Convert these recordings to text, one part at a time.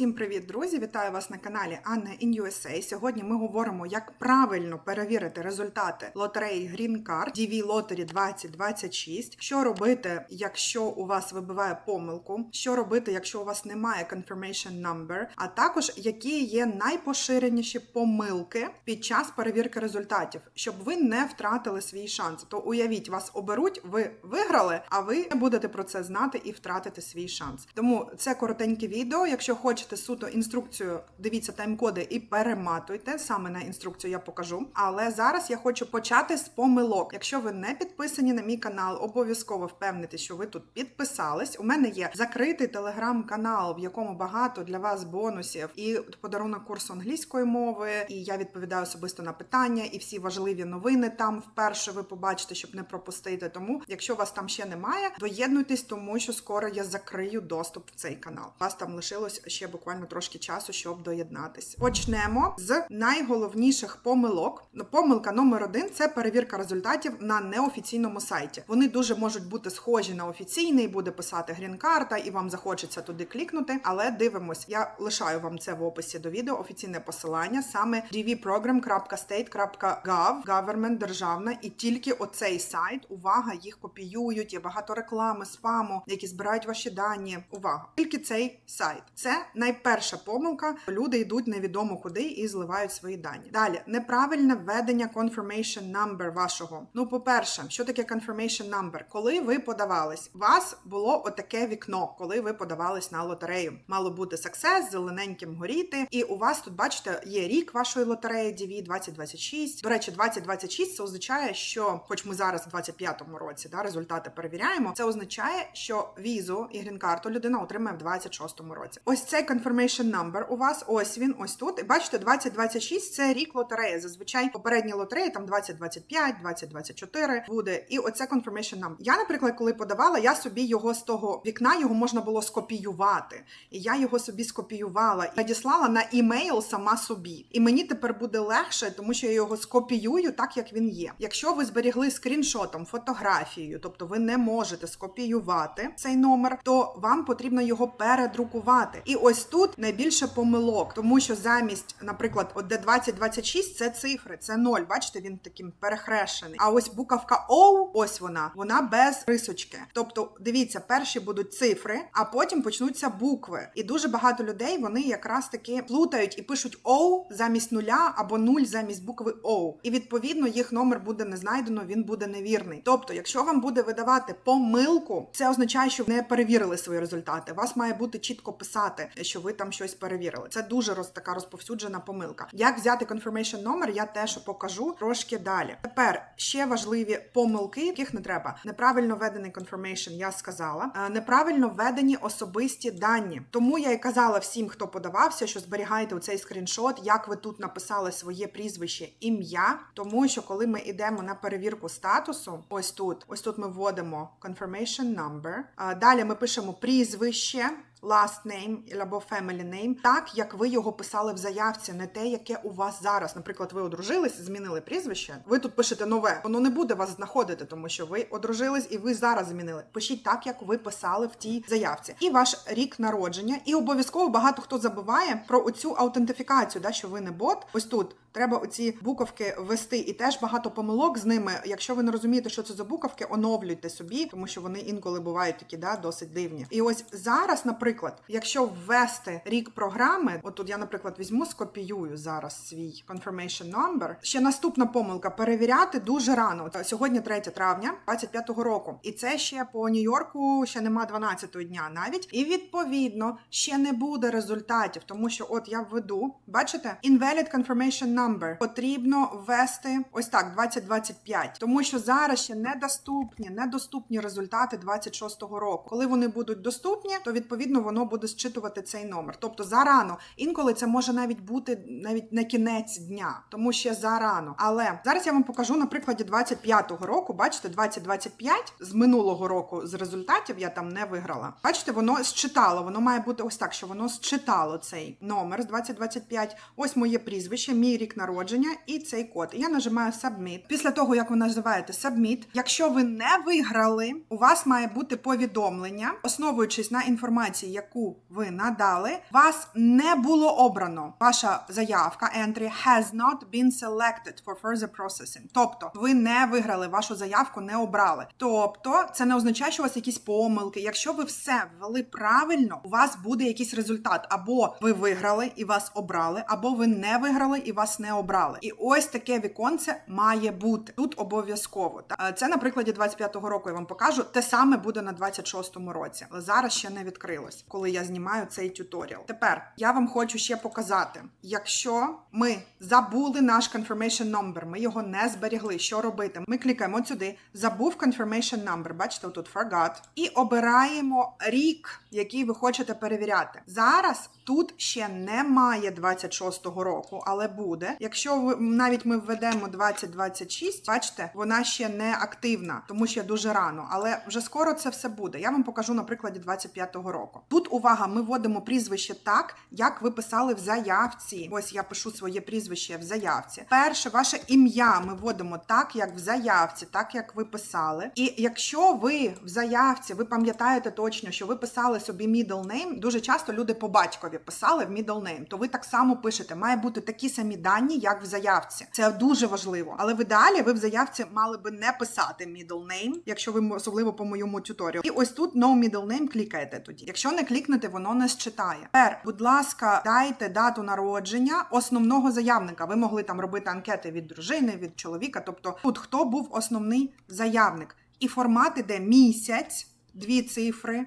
Всім привіт, друзі! Вітаю вас на каналі Анна in USA. Сьогодні ми говоримо, як правильно перевірити результати лотереї Green Card DV Lottery 2026. Що робити, якщо у вас вибиває помилку, що робити, якщо у вас немає confirmation number, а також які є найпоширеніші помилки під час перевірки результатів, щоб ви не втратили свій шанс. То уявіть, вас оберуть, ви виграли, а ви не будете про це знати і втратити свій шанс. Тому це коротеньке відео. Якщо хочете суто інструкцію, дивіться тайм-коди і перематуйте. Саме на інструкцію я покажу. Але зараз я хочу почати з помилок. Якщо ви не підписані на мій канал, обов'язково впевнитесь, що ви тут підписались. У мене є закритий телеграм-канал, в якому багато для вас бонусів і подарунок курсу англійської мови. І я відповідаю особисто на питання, і всі важливі новини там вперше ви побачите, щоб не пропустити. Тому, якщо вас там ще немає, доєднуйтесь, тому що скоро я закрию доступ в цей канал. Вас там лишилось ще буквально трошки часу, щоб доєднатись. Почнемо з найголовніших помилок. Помилка номер один це перевірка результатів на неофіційному сайті. Вони дуже можуть бути схожі на офіційний, буде писати грін-карта, і вам захочеться туди клікнути. Але дивимось, я лишаю вам це в описі до відео. Офіційне посилання саме dvprogram.state.gov, government державна, і тільки оцей сайт. Увага, їх копіюють. Є багато реклами, спаму, які збирають ваші дані. Увага! Тільки цей сайт. Це найперша помилка. Люди йдуть невідомо куди і зливають свої дані. Далі неправильне введення confirmation number вашого. Ну, по-перше, що таке confirmation number? Коли ви подавались, у вас було отаке вікно, коли ви подавались на лотерею. Мало бути success, зелененьким горіти. І у вас тут, бачите, є рік вашої лотереї DV 2026. До речі, 2026 це означає, що, хоч ми зараз в 25-му році да, результати перевіряємо, це означає, що візу і грін-карту людина отримає в 26-му році. Ось цей confirmation number у вас, ось він, ось тут. І бачите, 2026 це рік лотереї. Зазвичай попередні лотереї там 2025, 2024 буде. І оце confirmation number. Я, наприклад, коли подавала, я собі його з того вікна його можна було скопіювати. І я його собі скопіювала і надіслала на імейл сама собі. І мені тепер буде легше, тому що я його скопіюю так, як він є. Якщо ви зберігли скріншотом фотографією, тобто ви не можете скопіювати цей номер, то вам потрібно його передрукувати. І ось тут найбільше помилок, тому що замість, наприклад, от де 2026 це цифри, це 0. Бачите, він таким перехрещений. А ось буковка O, ось вона, вона без рисочки. Тобто, дивіться, перші будуть цифри, а потім почнуться букви. І дуже багато людей вони якраз таки плутають і пишуть O замість нуля або 0 замість букви O. І відповідно їх номер буде не знайдено, він буде невірний. Тобто, якщо вам буде видавати помилку, це означає, що не перевірили свої результати. Вас має бути чітко писати, що ви там щось перевірили. Це дуже роз, така розповсюджена помилка. Як взяти confirmation номер, я теж покажу трошки далі. Тепер ще важливі помилки, яких не треба. Неправильно введений confirmation, я сказала. Е, Неправильно введені особисті дані. Тому я і казала всім, хто подавався, що зберігайте оцей скріншот, як ви тут написали своє прізвище, ім'я. Тому що коли ми йдемо на перевірку статусу, ось тут, ось тут ми вводимо confirmation number. Далі ми пишемо прізвище. Last name або family name, так як ви його писали в заявці, не те, яке у вас зараз. Наприклад, ви одружились, змінили прізвище. Ви тут пишете нове, воно не буде вас знаходити, тому що ви одружились і ви зараз змінили. Пишіть так, як ви писали в тій заявці, і ваш рік народження. І обов'язково багато хто забуває про оцю аутентифікацію, да, що ви не бот. Ось тут треба оці буковки ввести, і теж багато помилок з ними. Якщо ви не розумієте, що це за буковки, оновлюйте собі, тому що вони інколи бувають такі, да, досить дивні. І ось зараз, наприклад, якщо ввести рік програми, от тут я, наприклад, візьму, скопіюю зараз свій confirmation number. Ще наступна помилка перевіряти дуже рано. Сьогодні 3 травня 25-го року, і це ще по Нью-Йорку ще нема 12-го дня навіть. І відповідно ще не буде результатів, тому що от я введу, бачите, invalid confirmation number потрібно ввести ось так, 2025, тому що зараз ще недоступні, недоступні результати 26-го року. Коли вони будуть доступні, то відповідно воно буде зчитувати цей номер. Тобто зарано. Інколи це може навіть бути навіть на кінець дня, тому ще зарано. Але зараз я вам покажу на прикладі 25-го року. Бачите, 2025 з минулого року з результатів я там не виграла. Бачите, воно зчитало. Воно має бути ось так, що воно зчитало цей номер з 2025. Ось моє прізвище, мій рік народження і цей код. Я нажимаю Submit. Після того, як ви називаєте Submit, якщо ви не виграли, у вас має бути повідомлення, основуючись на інформації, яку ви надали, вас не було обрано. Ваша заявка entry has not been selected for further processing. Тобто, ви не виграли, вашу заявку не обрали. Тобто, це не означає, що у вас якісь помилки. Якщо ви все ввели правильно, у вас буде якийсь результат. Або ви виграли і вас обрали, або ви не виграли і вас не обрали. І ось таке віконце має бути тут обов'язково. Е, Це на прикладі 25-го року я вам покажу. Те саме буде на 26-му році, зараз ще не відкрилось, коли я знімаю цей тюторіал. Тепер я вам хочу ще показати, якщо ми забули наш confirmation number, ми його не зберігли. Що робити? Ми клікаємо сюди, забув confirmation number, бачите, тут forgot, і обираємо рік, який ви хочете перевіряти. Зараз тут ще немає 26-го року, але буде. Якщо ви навіть ми введемо 2026, бачите, вона ще не активна, тому що дуже рано, але вже скоро це все буде. Я вам покажу на прикладі 25-го року. Тут увага, ми вводимо прізвище так, як ви писали в заявці. Ось я пишу своє прізвище в заявці. Перше, ваше ім'я ми вводимо так, як в заявці, так як ви писали. І якщо ви в заявці, ви пам'ятаєте точно, що ви писали собі middle name, дуже часто люди по батькові писали в middle name, то ви так само пишете. Має бути такі самі дані, як в заявці. Це дуже важливо. Але в ідеалі ви в заявці мали би не писати middle name, якщо ви особливо по моєму тюторіалу. І ось тут no middle name клікаєте тоді. Якщо не клікнете, воно не считає. Тепер, будь ласка, дайте дату народження основного заявника. Ви могли там робити анкети від дружини, від чоловіка. Тобто, тут хто був основний заявник. І формат іде місяць, дві цифри,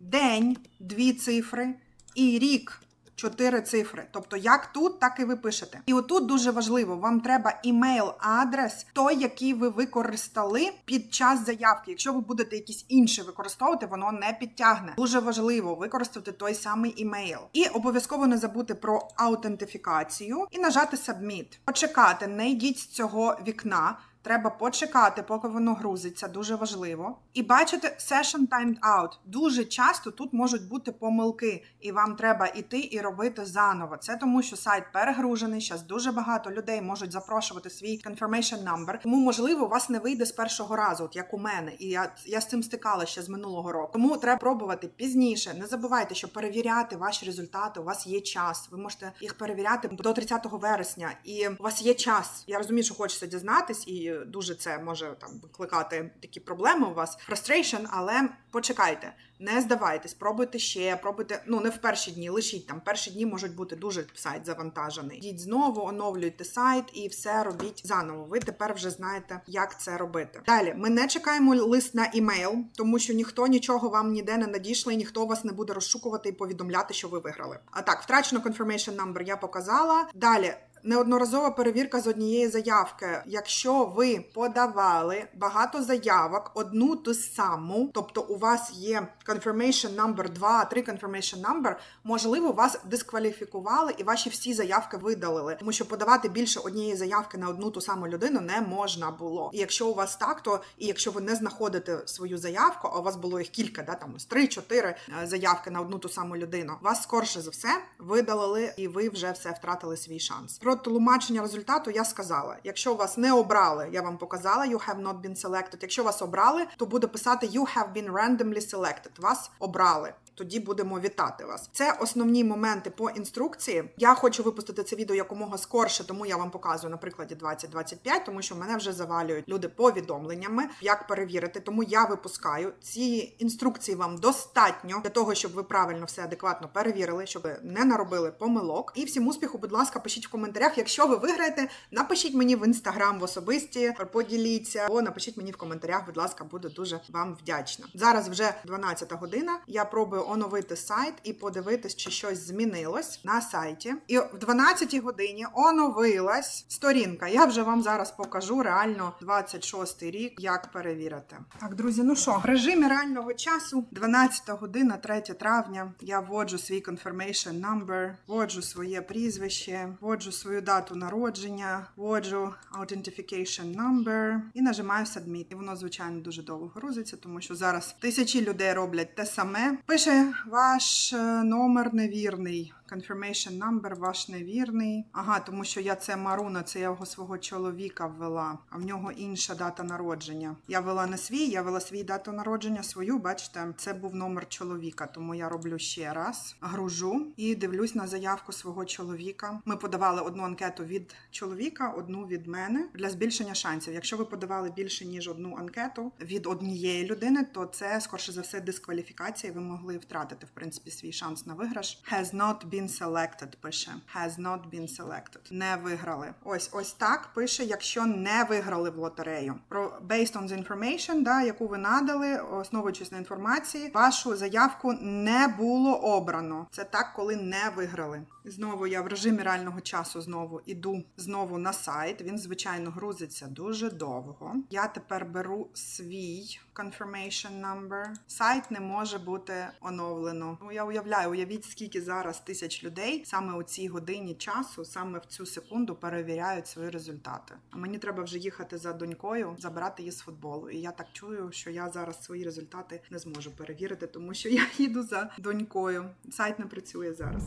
день, дві цифри, і рік. Чотири цифри. Тобто, як тут, так і ви пишете. І отут дуже важливо, вам треба імейл-адрес, той, який ви використали під час заявки. Якщо ви будете якийсь інший використовувати, воно не підтягне. Дуже важливо використати той самий імейл. І обов'язково не забути про аутентифікацію і нажати Submit. Почекати, не йдіть з цього вікна. Треба почекати, поки воно грузиться, дуже важливо. І бачите, session timed out. Дуже часто тут можуть бути помилки, і вам треба іти і робити заново. Це тому, що сайт перегружений. Зараз дуже багато людей можуть запрошувати свій confirmation number. Тому, можливо, у вас не вийде з першого разу, от як у мене. І я, я з цим стикала ще з минулого року. Тому треба пробувати пізніше. Не забувайте, що перевіряти ваші результати. У вас є час. Ви можете їх перевіряти до 30 вересня, і у вас є час. Я розумію, що хочеться дізнатись, і дуже це може там викликати такі проблеми у вас, frustration, але почекайте, не здавайтесь, пробуйте ще, пробуйте. Ну не в перші дні, лишіть там. Перші дні можуть бути дуже сайт завантажений. Йдіть знову, оновлюйте сайт і все робіть заново. Ви тепер вже знаєте, як це робити. Далі ми не чекаємо лист на імейл, тому що ніхто нічого вам ніде не надійшли, ніхто вас не буде розшукувати і повідомляти, що ви виграли. А так, втрачено confirmation number я показала. Далі. Неодноразова перевірка з однієї заявки. Якщо ви подавали багато заявок, одну ту саму, тобто у вас є confirmation number 2, 3 confirmation number, можливо, вас дискваліфікували і ваші всі заявки видалили, тому що подавати більше однієї заявки на одну ту саму людину не можна було. І якщо у вас так, то і якщо ви не знаходите свою заявку, а у вас було їх кілька, да там 3-4 заявки на одну ту саму людину, вас скорше за все видалили, і ви вже все втратили свій шанс. Про тлумачення результату я сказала. Якщо вас не обрали, я вам показала, you have not been selected. Якщо вас обрали, то буде писати you have been randomly selected. Вас обрали. Тоді будемо вітати вас. Це основні моменти по інструкції. Я хочу випустити це відео якомога скорше, тому я вам показую на прикладі 2025, тому що мене вже завалюють люди повідомленнями, як перевірити. Тому я випускаю ці інструкції вам достатньо для того, щоб ви правильно все адекватно перевірили, щоб не наробили помилок. І всім успіху, будь ласка, пишіть в коментарях. Якщо ви виграєте, напишіть мені в інстаграм в особисті, поділіться, або напишіть мені в коментарях, будь ласка, буду дуже вам вдячна. Зараз вже 12 година. Я пробую оновити сайт і подивитись, чи щось змінилось на сайті. І в 12 годині оновилась сторінка. Я вже вам зараз покажу реально 26 рік, як перевірити. Так, друзі, ну що, в режимі реального часу, 12 година, 3 травня. Я вводжу свій confirmation number, вводжу своє прізвище, вводжу свою дату народження, вводжу authentication number і нажимаю submit. І воно, звичайно, дуже довго грузиться, тому що зараз тисячі людей роблять те саме. Пише ваш е, номер невірний. Confirmation number ваш невірний. Ага, тому що я це Маруна, це я його свого чоловіка ввела, а в нього інша дата народження. Я ввела не свій, я ввела свій дату народження, свою, бачите, це був номер чоловіка, тому я роблю ще раз. Гружу і дивлюсь на заявку свого чоловіка. Ми подавали одну анкету від чоловіка, одну від мене для збільшення шансів. Якщо ви подавали більше ніж одну анкету від однієї людини, то це скорше за все дискваліфікація. Ви могли втратити в принципі свій шанс на виграш. Has not been selected, пише. Has not been selected. Не виграли. Ось ось так пише, якщо не виграли в лотерею. Про based on the information, да, яку ви надали, основуючись на інформації, вашу заявку не було обрано. Це так, коли не виграли. Знову я в режимі реального часу знову іду знову на сайт. Він, звичайно, грузиться дуже довго. Я тепер беру свій confirmation number. Сайт не може бути оновлено. Ну я уявляю, уявіть, скільки зараз тисяч людей саме у цій годині часу, саме в цю секунду перевіряють свої результати. А мені треба вже їхати за донькою, забрати її з футболу. І я так чую, що я зараз свої результати не зможу перевірити, тому що я їду за донькою. Сайт не працює зараз.